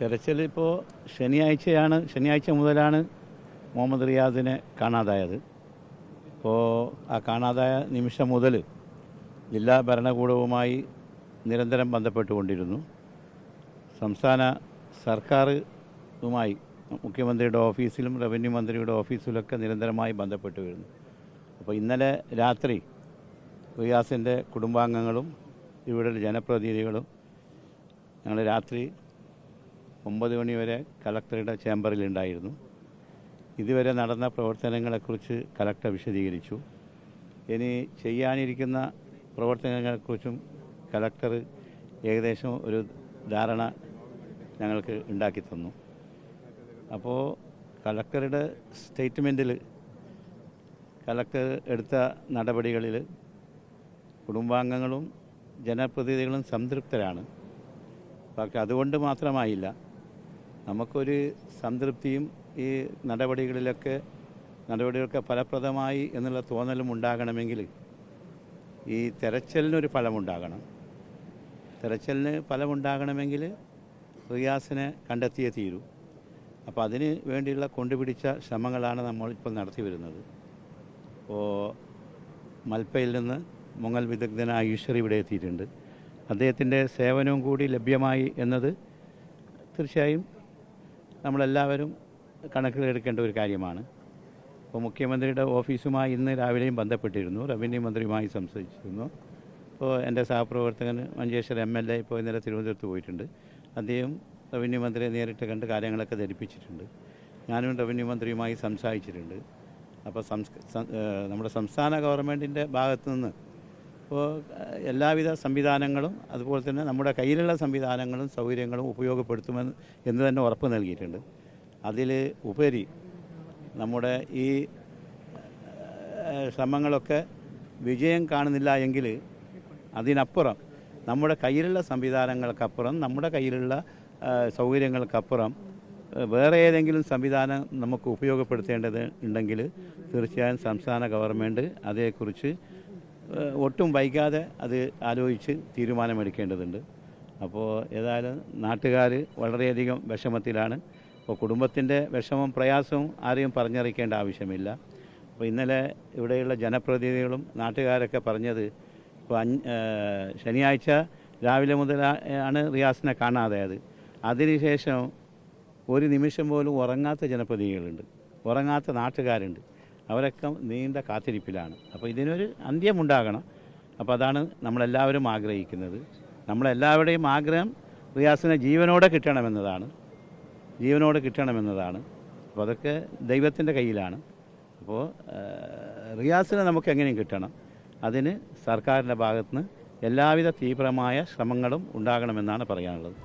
തെരച്ചിൽ ഇപ്പോൾ ശനിയാഴ്ചയാണ് ശനിയാഴ്ച മുതലാണ് മുഹമ്മദ് റിയാദിനെ കാണാതായത്. അപ്പോൾ ആ കാണാതായ നിമിഷം മുതൽ ജില്ലാ ഭരണകൂടവുമായി നിരന്തരം ബന്ധപ്പെട്ടുകൊണ്ടിരുന്നു. സംസ്ഥാന സർക്കാരുമായി മുഖ്യമന്ത്രിയുടെ ഓഫീസിലും റവന്യൂ മന്ത്രിയുടെ ഓഫീസിലൊക്കെ നിരന്തരമായി ബന്ധപ്പെട്ട് വരുന്നു. അപ്പോൾ ഇന്നലെ രാത്രി റിയാസിന്റെ കുടുംബാംഗങ്ങളും ഇവിടെ ജനപ്രതിനിധികളും ഞങ്ങൾ രാത്രി ഒമ്പത് മണി വരെ കലക്ടറുടെ ചേംബറിലുണ്ടായിരുന്നു ഇതുവരെ നടന്ന പ്രവർത്തനങ്ങളെക്കുറിച്ച് കലക്ടർ വിശദീകരിച്ചു. ഇനി ചെയ്യാനിരിക്കുന്ന പ്രവർത്തനങ്ങളെക്കുറിച്ചും കലക്ടർ ഏകദേശം ഒരു ധാരണ ഞങ്ങൾക്ക് ഉണ്ടാക്കി തന്നു. അപ്പോൾ കലക്ടറുടെ സ്റ്റേറ്റ്മെന്റിൽ കലക്ടർ എടുത്ത നടപടികളിൽ കുടുംബാംഗങ്ങളും ജനപ്രതിനിധികളും സംതൃപ്തരാണ്. പക്ഷെ അതുകൊണ്ട് മാത്രമായില്ല നമുക്കൊരു സംതൃപ്തിയും ഈ നടപടികളിലൊക്കെ നടപടികളൊക്കെ ഫലപ്രദമായി എന്നുള്ള തോന്നലും ഉണ്ടാകണമെങ്കിൽ ഈ തെരച്ചിലിനൊരു ഫലമുണ്ടാകണം. തെരച്ചിലിന് ഫലമുണ്ടാകണമെങ്കിൽ റിയാസിനെ കണ്ടെത്തിയേ തീരൂ. അപ്പോൾ അതിന് വേണ്ടിയുള്ള കൊണ്ടുപിടിച്ച ശ്രമങ്ങളാണ് നമ്മളിപ്പോൾ നടത്തി വരുന്നത്. ഇപ്പോൾ മൽപ്പയിൽ നിന്ന് മുങ്ങൽ വിദഗ്ധനായ ഈശ്വർ ഇവിടെ എത്തിയിട്ടുണ്ട്. അദ്ദേഹത്തിന്റെ സേവനവും കൂടി ലഭ്യമായി എന്നത് തീർച്ചയായും നമ്മളെല്ലാവരും കണക്കിലെടുക്കേണ്ട ഒരു കാര്യമാണ്. അപ്പോൾ മുഖ്യമന്ത്രിയുടെ ഓഫീസുമായി ഇന്ന് രാവിലെയും ബന്ധപ്പെട്ടിരുന്നു. റവന്യൂ മന്ത്രിയുമായി സംസാരിച്ചിരുന്നു. ഇപ്പോൾ എന്റെ സഹപ്രവർത്തകൻ മഞ്ചേശ്വരം എം എൽ എ ഇപ്പോൾ ഇന്നലെ തിരുവനന്തപുരത്ത് പോയിട്ടുണ്ട്. അദ്ദേഹം റവന്യൂ മന്ത്രിയെ നേരിട്ട് കണ്ട് കാര്യങ്ങളൊക്കെ ധരിപ്പിച്ചിട്ടുണ്ട്. ഞാനും റവന്യൂ മന്ത്രിയുമായി സംസാരിച്ചിട്ടുണ്ട്. അപ്പോൾ നമ്മുടെ സംസ്ഥാന ഗവൺമെന്റിന്റെ ഭാഗത്തു നിന്ന് ഇപ്പോൾ ഏഹ് എല്ലാവിധ സംവിധാനങ്ങളും അതുപോലെ തന്നെ നമ്മുടെ കയ്യിലുള്ള സംവിധാനങ്ങളും സൗകര്യങ്ങളും ഉപയോഗപ്പെടുത്തുമെന്ന് എന്ന് തന്നെ ഉറപ്പ് നൽകിയിട്ടുണ്ട്. അതിൽ ഉപരി നമ്മുടെ ഈ ശ്രമങ്ങളൊക്കെ വിജയം കാണുന്നില്ല എങ്കിൽ അതിനപ്പുറം നമ്മുടെ കയ്യിലുള്ള സംവിധാനങ്ങൾക്കപ്പുറം നമ്മുടെ കയ്യിലുള്ള സൗകര്യങ്ങൾക്കപ്പുറം വേറെ ഏതെങ്കിലും സംവിധാനം നമുക്ക് ഉപയോഗപ്പെടുത്തേണ്ടത് ഉണ്ടെങ്കിൽ തീർച്ചയായും സംസ്ഥാന ഗവൺമെന്റ് അതേക്കുറിച്ച് ഒട്ടും വൈകാതെ അത് ആലോചിച്ച് തീരുമാനമെടുക്കേണ്ടതുണ്ട്. അപ്പോൾ ഏതായാലും നാട്ടുകാർ വളരെയധികം വിഷമത്തിലാണ്. അപ്പോൾ കുടുംബത്തിന്റെ വിഷമം പ്രയാസവും ആരെയും പറഞ്ഞറിയിക്കേണ്ട ആവശ്യമില്ല. അപ്പോൾ ഇന്നലെ ഇവിടെയുള്ള ജനപ്രതിനിധികളും നാട്ടുകാരൊക്കെ പറഞ്ഞത് ഇപ്പോൾ ശനിയാഴ്ച രാവിലെ മുതൽ ആണ് റിയാസിനെ കാണാതായത് അതിനുശേഷം ഒരു നിമിഷം പോലും ഉറങ്ങാത്ത ജനപ്രതിനിധികളുണ്ട്. ഉറങ്ങാത്ത നാട്ടുകാരുണ്ട്. അവരൊക്കെ നീണ്ട കാത്തിരിപ്പിലാണ്. അപ്പോൾ ഇതിനൊരു അന്ത്യമുണ്ടാകണം. അപ്പോൾ അതാണ് നമ്മളെല്ലാവരും ആഗ്രഹിക്കുന്നത്. നമ്മളെല്ലാവരുടെയും ആഗ്രഹം റിയാസിനെ ജീവനോടെ കിട്ടണമെന്നതാണ്. ജീവനോടെ കിട്ടണമെന്നതാണ്. അപ്പോൾ അതൊക്കെ ദൈവത്തിന്റെ കയ്യിലാണ്. അപ്പോൾ റിയാസിനെ നമുക്ക് എങ്ങനെയും കിട്ടണം. അതിന് സർക്കാരിന്റെ ഭാഗത്തുനിന്ന് എല്ലാവിധ തീവ്രമായ ശ്രമങ്ങളും ഉണ്ടാകണമെന്നാണ് പറയാനുള്ളത്.